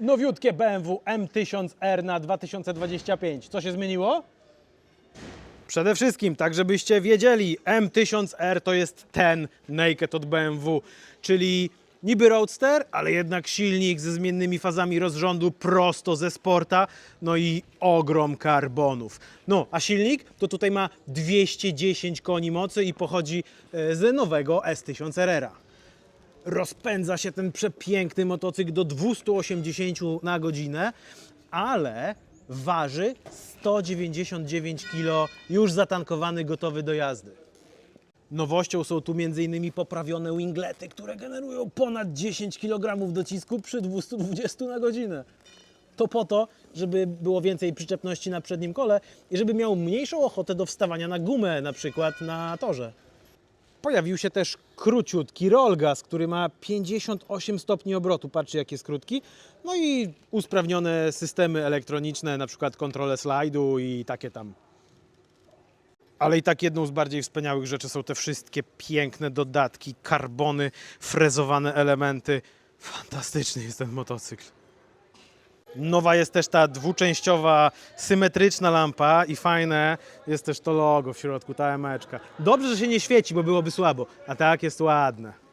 Nowiutkie BMW M1000R na 2025. Co się zmieniło? Przede wszystkim, tak żebyście wiedzieli, M1000R to jest ten naked od BMW, czyli niby roadster, ale jednak silnik ze zmiennymi fazami rozrządu prosto ze sporta, no i ogrom karbonów. No, a silnik to tutaj ma 210 koni mocy i pochodzi e, z nowego S1000RR. Rozpędza się ten przepiękny motocykl do 280 na godzinę, ale waży 199 kg, już zatankowany, gotowy do jazdy. Nowością są tu m.in. poprawione winglety, które generują ponad 10 kg docisku przy 220 na godzinę. To po to, żeby było więcej przyczepności na przednim kole i żeby miał mniejszą ochotę do wstawania na gumę, na przykład na torze. Pojawił się też króciutki rollgas, który ma 58 stopni obrotu. Patrzcie, jak jest krótki. No i usprawnione systemy elektroniczne, na przykład kontrolę slajdu i takie tam. Ale i tak jedną z bardziej wspaniałych rzeczy są te wszystkie piękne dodatki, karbony, frezowane elementy. Fantastyczny jest ten motocykl. Nowa jest też ta dwuczęściowa, symetryczna lampa i fajne jest też to logo w środku, ta emeczka. Dobrze, że się nie świeci, bo byłoby słabo, a tak jest ładne.